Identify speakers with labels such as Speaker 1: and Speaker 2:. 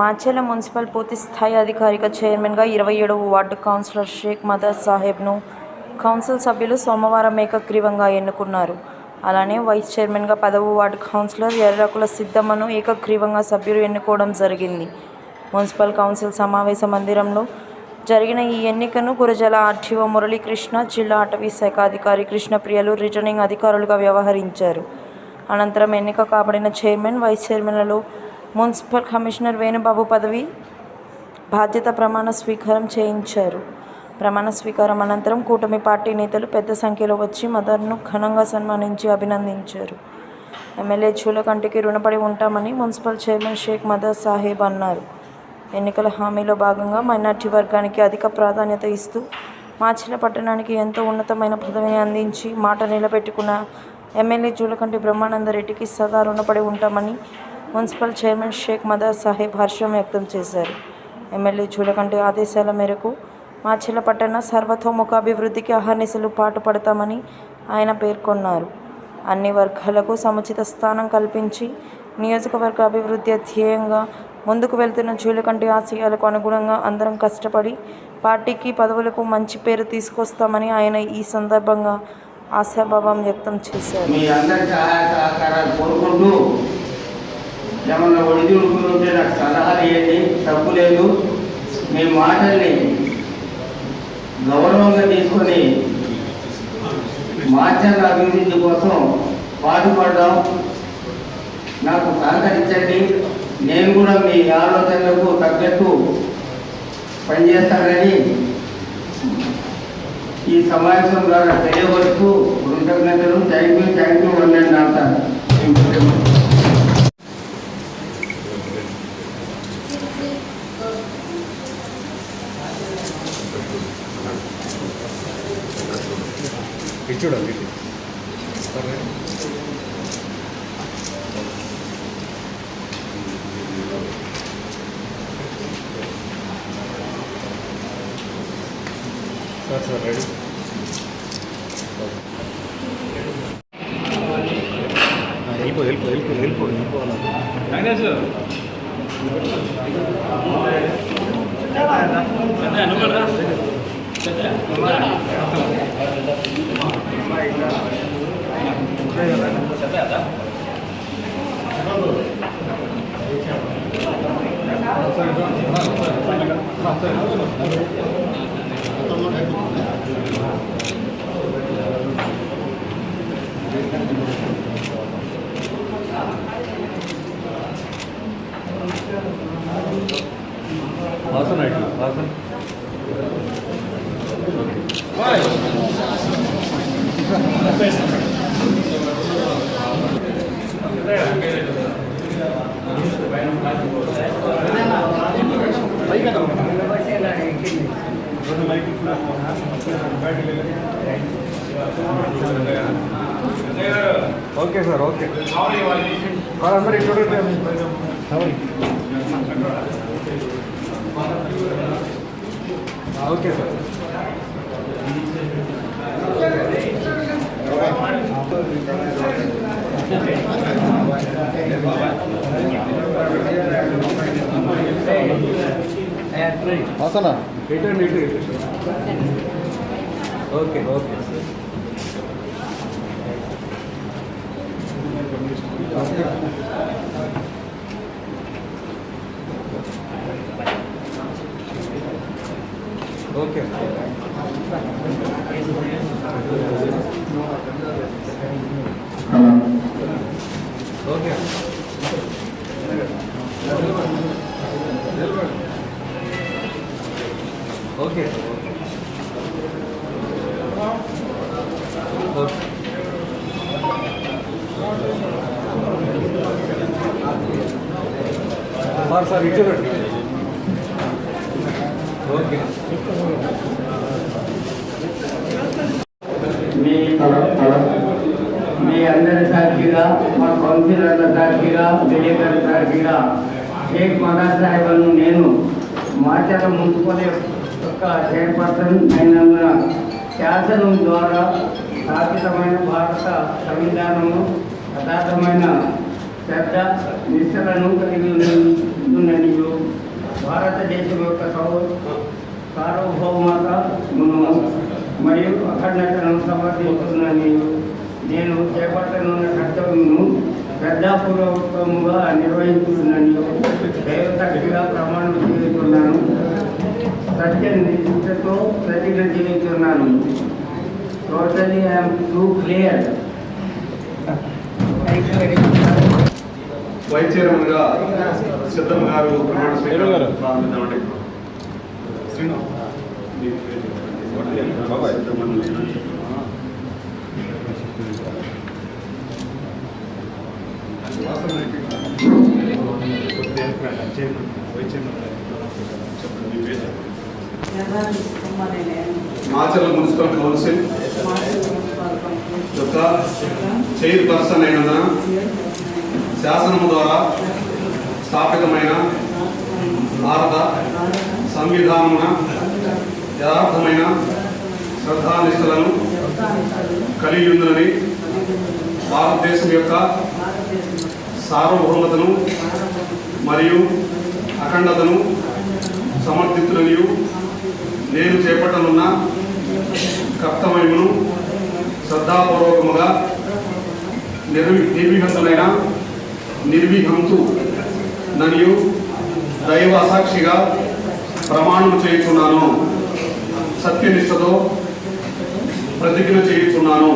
Speaker 1: Macherla municipal పూర్తి స్థాయి అధికారిక చైర్మన్గా ఇరవై ఏడవ వార్డు కౌన్సిలర్ షేక్ మదర్ సాహెబ్ను కౌన్సిల్ సభ్యులు సోమవారం ఏకగ్రీవంగా ఎన్నుకున్నారు. అలానే వైస్ చైర్మన్గా పదవ వార్డు కౌన్సిలర్ ఎర్రకుల సిద్ధమ్మను ఏకగ్రీవంగా సభ్యులు ఎన్నుకోవడం జరిగింది. మున్సిపల్ కౌన్సిల్ సమావేశ మందిరంలో జరిగిన ఈ ఎన్నికను గురజల ఆర్టీఓ మురళీకృష్ణ జిల్లా అటవీ శాఖ అధికారి కృష్ణప్రియలు రిటర్నింగ్ అధికారులుగా వ్యవహరించారు. అనంతరం ఎన్నిక కాబడిన చైర్మన్ వైస్ చైర్మన్లలో మున్సిపల్ కమిషనర్ వేణుబాబు పదవి బాధ్యత ప్రమాణ స్వీకారం చేయించారు. ప్రమాణ స్వీకారం అనంతరం కూటమి పార్టీ నేతలు పెద్ద సంఖ్యలో వచ్చి మదర్ను ఘనంగా సన్మానించి అభినందించారు. ఎమ్మెల్యే చూలకంటికి రుణపడి ఉంటామని మున్సిపల్ చైర్మన్ షేక్ మదర్ సాహెబ్ అన్నారు. ఎన్నికల హామీలో భాగంగా మైనార్టీ వర్గానికి అధిక ప్రాధాన్యత ఇస్తూ మాచిల పట్టణానికి ఎంతో ఉన్నతమైన పదవిని అందించి మాట నిలబెట్టుకున్న ఎమ్మెల్యే జూలకంటి బ్రహ్మానందరెడ్డికి సదా రుణపడి ఉంటామని మున్సిపల్ చైర్మన్ షేక్ మదర్ సాహెబ్ హర్షం వ్యక్తం చేశారు. ఎమ్మెల్యే జూలకంటి ఆదేశాల మేరకు మాచిల పట్టణ సర్వతోముఖాభివృద్ధికి అహర్నిశలు పాటుపడతామని ఆయన పేర్కొన్నారు. అన్ని వర్గాలకు సముచిత స్థానం కల్పించి నియోజకవర్గ అభివృద్ధి ధ్యేయంగా ముందుకు వెళ్తున్న చూలకంటి ఆశయాలకు అనుగుణంగా అందరం కష్టపడి పార్టీకి పదవులకు మంచి పేరు తీసుకొస్తామని ఆయన ఈ సందర్భంగా ఆశాభావం వ్యక్తం చేశారు
Speaker 2: మీ అందరి సహాయ సహకారాలు కోరుకుంటూ ఏమన్నా ఒడిది ఉంటే నాకు సలహాలు ఇవ్వండి. తప్పు లేదు. మీ మాటల్ని గౌరవంగా తీసుకొని మార్చాల అభివృద్ధి కోసం పాటుపడదాం నాకు సహకరించండి నేను కూడా మీ ఆలోచనలకు తగ్గట్టు పనిచేస్తానని ఈ సమావేశం ద్వారా తెలియవరకు కృతజ్ఞతలు. థ్యాంక్ యూ థ్యాంక్ యూ అన్నాను అంటారు
Speaker 3: సార్ సార్ రెడీ వెళ్ళిపో వెళ్ళిపో వెళ్ళిపో వెళ్ళిపో వెళ్ళిపోవాలి హాసన్ అయితే హాసన్ ఓకే సార్ ఓకే. అందరు ఇక్కడ ఓకే సార్. వస్తానా ఇటండి ఇటు ఇటు okay okay okay okay okay okay sir sir ఇటు ఓకే.
Speaker 2: మీ మీ అందరి సాక్షిగా మా కౌన్సిలర్ల సాక్షిగా విలేకరుల సాక్షిగా షేక్ మదార్ సాహెబ్ను నేను మాచల మున్సిపల్ ఒక చైర్పర్సన్ అయినందున శాసనం ద్వారా స్థాపితమైన భారత సంవిధానము యథార్థమైన శ్రద్ధ నిష్టలను కలిగి ఉందనియు భారతదేశం యొక్క సార్వభౌమతను మరియు అఖండతను సమర్థిస్తుందనియు నేను చేపట్టనున్న కర్తవ్యము శ్రద్ధాపూర్వకంగా నిర్వహిస్తున్నాను దైవసాక్షిగా ప్రమాణం చేస్తున్నాను సత్య నిష్ఠతో ప్రతిజ్ఞ చేస్తున్నాను totally I'm too
Speaker 4: clear vice చైర్మన్గా సిద్ధం గారు ప్రమాణ స్వీకారం ప్రారంభిద్దామండి. శ్రీను. మాచర్ల మున్సిపల్ కౌన్సిల్ యొక్క చైర్ పర్సన్ అయినందున శాసనము ద్వారా స్థాపితమైన భారత సంవిధానమున యథార్థమైన శ్రద్ధానిష్టలను కలిగి ఉందని భారతదేశం యొక్క సార్వభౌమతను మరియు అఖండతను సమర్థితులనియు నేను చేపట్టనున్న కర్తవ్యమును శ్రద్ధాపూర్వకముగా నిర్వి నిర్విహంతులైన నిర్విహంతు మరియు దైవ సాక్షిగా ప్రమాణం చేయుచున్నాను. సత్యనిష్టతో ప్రతిజ్ఞ చేయుచున్నాను.